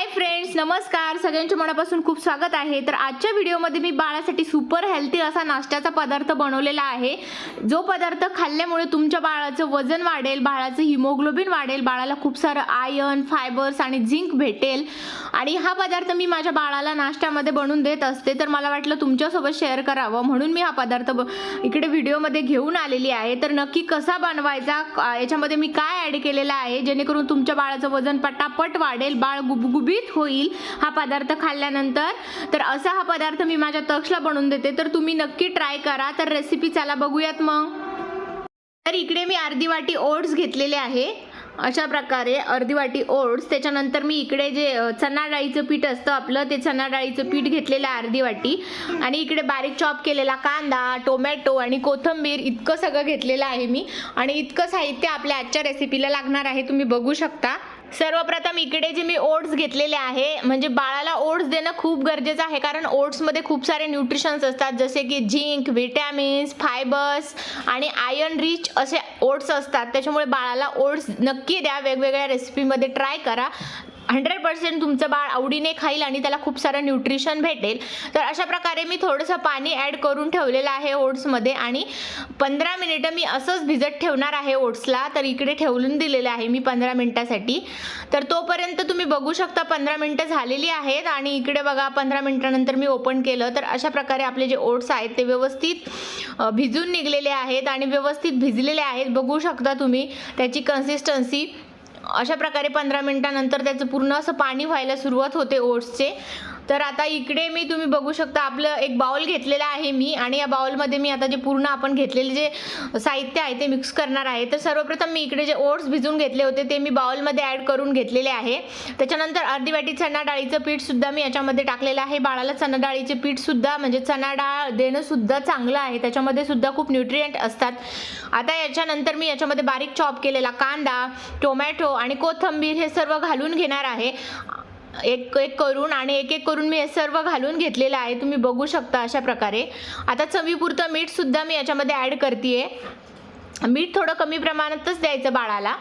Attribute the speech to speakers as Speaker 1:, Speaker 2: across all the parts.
Speaker 1: Hi friends. Guys नमस्कार. सगळ्यांच्या मनापासून खूप स्वागत आहे. तर आजच्या व्हिडिओमध्ये मी बाळासाठी सुपर हेल्थी असा नाश्त्याचा पदार्थ बनवलेला आहे. जो पदार्थ खाल्ल्यामुळे तुमच्या बाळाचं वजन वाढेल बाळाचं हिमोग्लोबिन वाढेल बाळाला खूप सारं आयर्न फायबर्स आणि झिंक भेटेल. आणि हा पदार्थ मी माझ्या बाळाला नाश्त्यामध्ये बनवून देत असते. तर मला वाटलं तुमच्यासोबत शेअर करावं. म्हणून मी हा पदार्थ ब- इकडे व्हिडिओमध्ये घेऊन आलेली आहे. तर नक्की कसा बनवायचा याच्यामध्ये मी काय ॲड केलेला आहे? जेणेकरून तुमच्या बाळाचं वजन पटापट वाढेल बाळ गुबगुबीत होईल. हा पदार्थ खाल्ल्यानंतर तर असा हा पदार्थ मी माझ्या तक्षला बनवून देते. तर तुम्ही नक्की ट्राय करा. तर रेसिपी चला बघूयात मग. तर इकडे मी अर्धी वाटी ओट्स घेतलेले आहे. अशा प्रकारे अर्धी वाटी ओट्स. त्याच्यानंतर मी इकडे जे चना चणा डाळीचं पीठ असतं आपलं ते चणा डाळीचं पीठ घेतलेलं आहे अर्धी वाटी. आणि इकडे बारीक चॉप केलेला कांदा टोमॅटो आणि कोथिंबीर इतकं सगळं घेतलेलं आहे मी. आणि इतकं साहित्य आपल्या आजच्या रेसिपीला लागणार आहे. तुम्ही बघू शकता. सर्वप्रथम इकडे जे मी ओट्स घेतलेले आहे म्हणजे बाळाला ओट्स देणं खूप गरजेचं आहे कारण ओट्समध्ये खूप सारे न्यूट्रिशन्स असतात जसे की झिंक व्हिटॅमिन्स फायबर्स आणि आयर्न रिच असे ओट्स असतात. त्याच्यामुळे बाळाला ओट्स नक्की द्या वेगवेगळ्या रेसिपीमध्ये ट्राय करा. हंड्रेड पर्सेंट तुमचं बाळ आवडीने खाईल आणि त्याला खूप सारं न्यूट्रिशन भेटेल. तर अशा प्रकारे मी थोडंसं पाणी ॲड करून ठेवलेलं आहे ओट्समध्ये आणि पंधरा मिनिटं मी असंच भिजत ठेवणार आहे ओट्सला. तर इकडे ठेवून दिलेलं आहे मी पंधरा मिनिटासाठी. तर तोपर्यंत तुम्ही बघू शकता पंधरा मिनटं झालेली आहेत आणि इकडे बघा पंधरा मिनटानंतर मी ओपन केलं. तर अशा प्रकारे आपले जे ओट्स आहेत ते व्यवस्थित भिजून निघलेले आहेत आणि व्यवस्थित भिजलेले आहेत. बघू शकता तुम्ही त्याची कन्सिस्टन्सी अशा प्रकारे पंधरा मिनिटानंतर त्याचं पूर्ण असं पाणी व्हायला सुरुवात होते ओट्सचे. तर आता इकडे मी तुम्ही बघू शकता आपलं एक बाउल घेतलेला आहे मी आणि या बाउलमध्ये मी आता जे पूर्ण आपण घेतलेले जे साहित्य आहे ते मिक्स करणार आहे. तर सर्वप्रथम मी इकडे जे ओट्स भिजून घेतले होते ते मी बाउलमध्ये ॲड करून घेतलेले आहे. त्याच्यानंतर अर्धी वाटी चणा डाळीचं पीठसुद्धा मी याच्यामध्ये टाकलेलं आहे. बाळाला चणा डाळीचे पीठसुद्धा म्हणजे चणा डाळ देणंसुद्धा चांगलं आहे. त्याच्यामध्ये सुद्धा खूप न्यूट्रियंट असतात. आता याच्यानंतर मी याच्यामध्ये बारीक चॉप केलेला कांदा टोमॅटो आणि कोथिंबीर हे सर्व घालून घेणार आहे. एक एक करून आणि एक एक करून मी हे सर्व घालून घेतलेलं आहे. तुम्ही बघू शकता अशा प्रकारे. आता चवीपुरतं मीठसुद्धा मी याच्यामध्ये ॲड करते मीठ थोडं कमी प्रमाणातच द्यायचं बाळाला.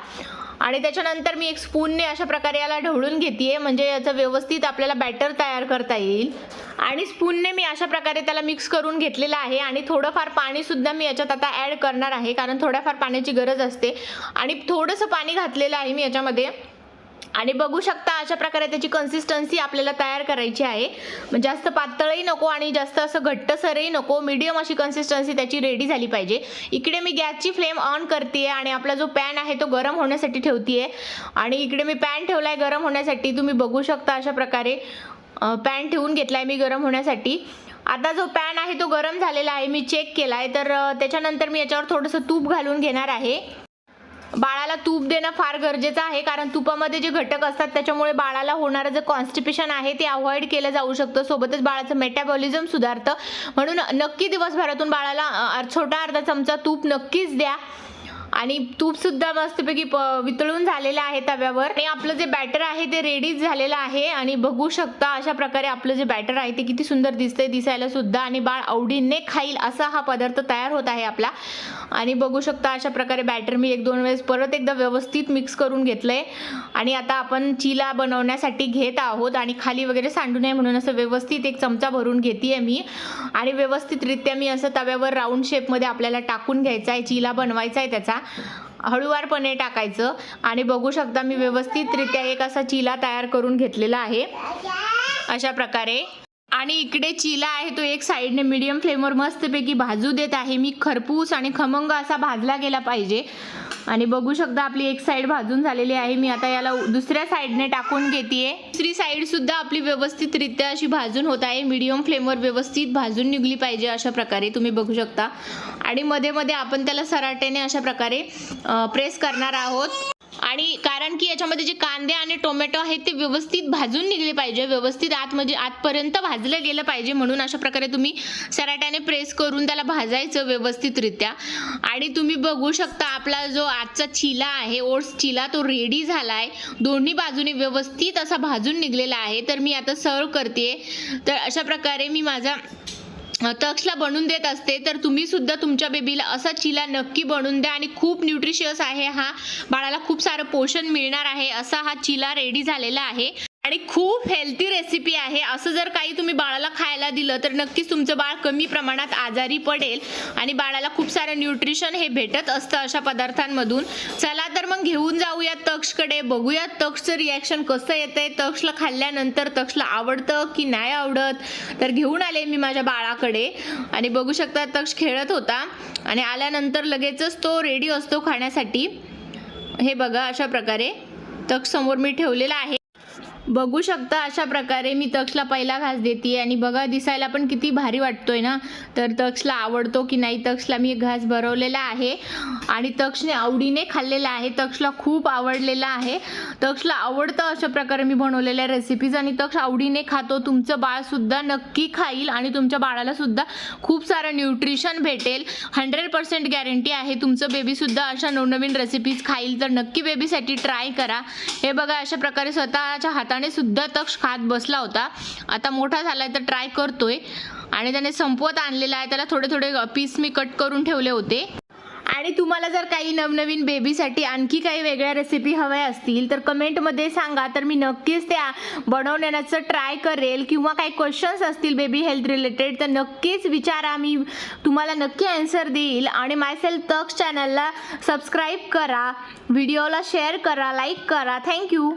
Speaker 1: आणि त्याच्यानंतर मी एक स्पूनने अशा प्रकारे याला ढवळून घेते म्हणजे याचं व्यवस्थित आपल्याला बॅटर तयार करता येईल. आणि स्पूनने मी अशा प्रकारे त्याला मिक्स करून घेतलेलं आहे. आणि थोडंफार पाणीसुद्धा मी याच्यात आता ॲड करणार आहे. कारण थोड्याफार पाण्याची गरज असते. आणि थोडंसं पाणी घातलेलं आहे मी याच्यामध्ये. आणि बघू शकता अशा प्रकारे त्याची कन्सिस्टन्सी आपल्याला तयार करायची आहे. जास्त पातळही नको आणि जास्त असं घट्टसरही नको मीडियम अशी कन्सिस्टन्सी त्याची रेडी झाली पाहिजे. इकडे मी गॅसची फ्लेम ऑन करते आणि आपला जो पॅन आहे तो गरम होण्यासाठी ठेवते आणि इकडे मी पॅन ठेवला आहे गरम होण्यासाठी तुम्ही बघू शकता अशा प्रकारे पॅन ठेवून घेतला आहे मी गरम होण्यासाठी. आता जो पॅन आहे तो गरम झालेला आहे मी चेक केला आहे तर त्याच्यानंतर मी याच्यावर थोडंसं तूप घालून घेणार आहे. बाळाला तूप देणं फार गरजेचं आहे कारण तुपामध्ये जे घटक असतात त्याच्यामुळे बाळाला होणारं जे कॉन्स्टिपेशन आहे ते अवॉइड केलं जाऊ शकतं. सोबतच बाळाचं मेटाबॉलिझम सुधारतं. म्हणून नक्की दिवसभरातून बाळाला छोटा अर्धा चमचा तूप नक्कीच द्या. आणि तूपसुद्धा मस्तपैकी प वितळून झालेलं आहे तव्यावर. आणि आपलं जे बॅटर आहे ते रेडीच झालेलं आहे. आणि बघू शकता अशा प्रकारे आपलं जे बॅटर आहे ते किती सुंदर दिसतंय दिसायला सुद्धा. आणि बाळ आवडीने खाईल असा हा पदार्थ तयार होत आहे आपला. आणि बघू शकता अशा प्रकारे बॅटर मी एक दोन वेळेस परत एकदा व्यवस्थित मिक्स करून घेतलंय. आणि आता आपण चिला बनवण्यासाठी घेत आहोत. आणि खाली वगैरे सांडू नये म्हणून असं व्यवस्थित एक चमचा भरून घेते मी. आणि व्यवस्थितरित्या मी असं तव्यावर राऊंड शेपमध्ये आपल्याला टाकून घ्यायचा आहे चिला बनवायचा आहे त्याचा. हळूवारपणे टाकायचं. आणि बघू शकता मी व्यवस्थितरित्या एक असा चिला तयार करून घेतलेला आहे. अशा प्रकारे. आणि इकडे चिला आहे तो एक साईडने मीडियम फ्लेमवर मस्तपैकी भाजू देत आहे. मी खरपूस आणि खमंग असा भाजला गेला पाहिजे. आणि बघू शकता आपली एक साईड भाजून झालेली आहे. मी आता याला दुसऱ्या साईडने टाकून घेते दुसरी साईड सुद्धा आपली व्यवस्थितरित्या अशी भाजून होत आहे. मीडियम फ्लेमवर व्यवस्थित भाजून निघली पाहिजे अशा प्रकारे तुम्ही बघू शकता. आणि मध्ये मध्ये आपण त्याला सराटेने अशा प्रकारे प्रेस करणार आहोत. आणि कारण की याच्यामध्ये जे कांदे आणि टोमॅटो आहेत ते व्यवस्थित भाजून निघले पाहिजे. व्यवस्थित आत म्हणजे आतपर्यंत भाजलं गेलं पाहिजे म्हणून अशा प्रकारे तुम्ही सराट्याने प्रेस करून त्याला भाजायचं व्यवस्थितरित्या. आणि तुम्ही बघू शकता आपला जो आजचा चिला आहे ओट्स चिला तो रेडी झाला आहे दोन्ही बाजूने व्यवस्थित असा भाजून निघलेला आहे. तर मी आता सर्व करते तर अशा प्रकारे मी माझा तक्षला बनवून देत असते तर तुम्ही सुद्धा तुमच्या बेबीला असा चिला नक्की बनवून द्या आणि खूप न्यूट्रिशियस आहे हा. बाळाला खूप सारं पोषण मिळणार आहे असा हा चिला रेडी झालेला आहे. आणि खूप हेल्थी रेसिपी आहे. असं जर काही तुम्ही बाळाला खायला दिलं तर नक्कीच तुमचं बाळ कमी प्रमाणात आजारी पडेल आणि बाळाला खूप सारं न्यूट्रिशन हे भेटत असतं अशा पदार्थांमधून. चला तर मग घेऊन जाऊया तक्षकडे. बघूया तक्षचं रिॲक्शन कसं येतंय. तक्षला खाल्ल्यानंतर तक्षला आवडतं की नाही आवडत? तर घेऊन आले मी माझ्या बाळाकडे. आणि बघू शकता तक्ष खेळत होता. आणि आल्यानंतर लगेचच तो रेडी असतो खाण्यासाठी. हे बघा अशा प्रकारे तक्ष समोर मी ठेवलेला आहे. बघू शकता अशा प्रकारे मी तक्षला पहिला घास देते आणि बघा दिसायला पण किती भारी वाटतोय ना? तर तक्षला आवडतो की नाही? तक्षला मी एक घास भरवलेला आहे. आणि तक्षने आवडीने खाल्लेला आहे. तक्षला खूप आवडलेला आहे. तक्षला आवडतं अशा प्रकारे मी बनवलेल्या रेसिपीज आणि तक्ष आवडीने खातो. तुमचं बाळसुद्धा नक्की खाईल आणि तुमच्या बाळालासुद्धा खूप सारं न्यूट्रिशन भेटेल. हंड्रेड पर्सेंट गॅरंटी आहे. तुमचं बेबीसुद्धा अशा नवनवीन रेसिपीज खाईल. तर नक्की बेबीसाठी ट्राय करा. हे बघा अशा प्रकारे स्वतःच्या हाताने सुद्धा तक्ष खात बसला होता. आता मोठा झालाय तर ट्राय करतोय. आणि त्याने संपवत आणलेला आहे. त्याला थोडे थोडे पीस मी कट करून ठेवले होते. आणि तुम्हाला जर काही नवनवीन बेबीसाठी आणखी काही वेगळ्या रेसिपी हव्या असतील तर कमेंटमध्ये सांगा. तर मी नक्कीच त्या बनवण्याचं ट्राय करेल. किंवा काही क्वेश्चन्स असतील बेबी हेल्थ रिलेटेड तर नक्कीच विचारा. मी तुम्हाला नक्की आन्सर देईल. आणि मायसेल्फ तक्स चॅनलला सबस्क्राईब करा. व्हिडिओला शेअर करा. लाईक करा. थँक्यू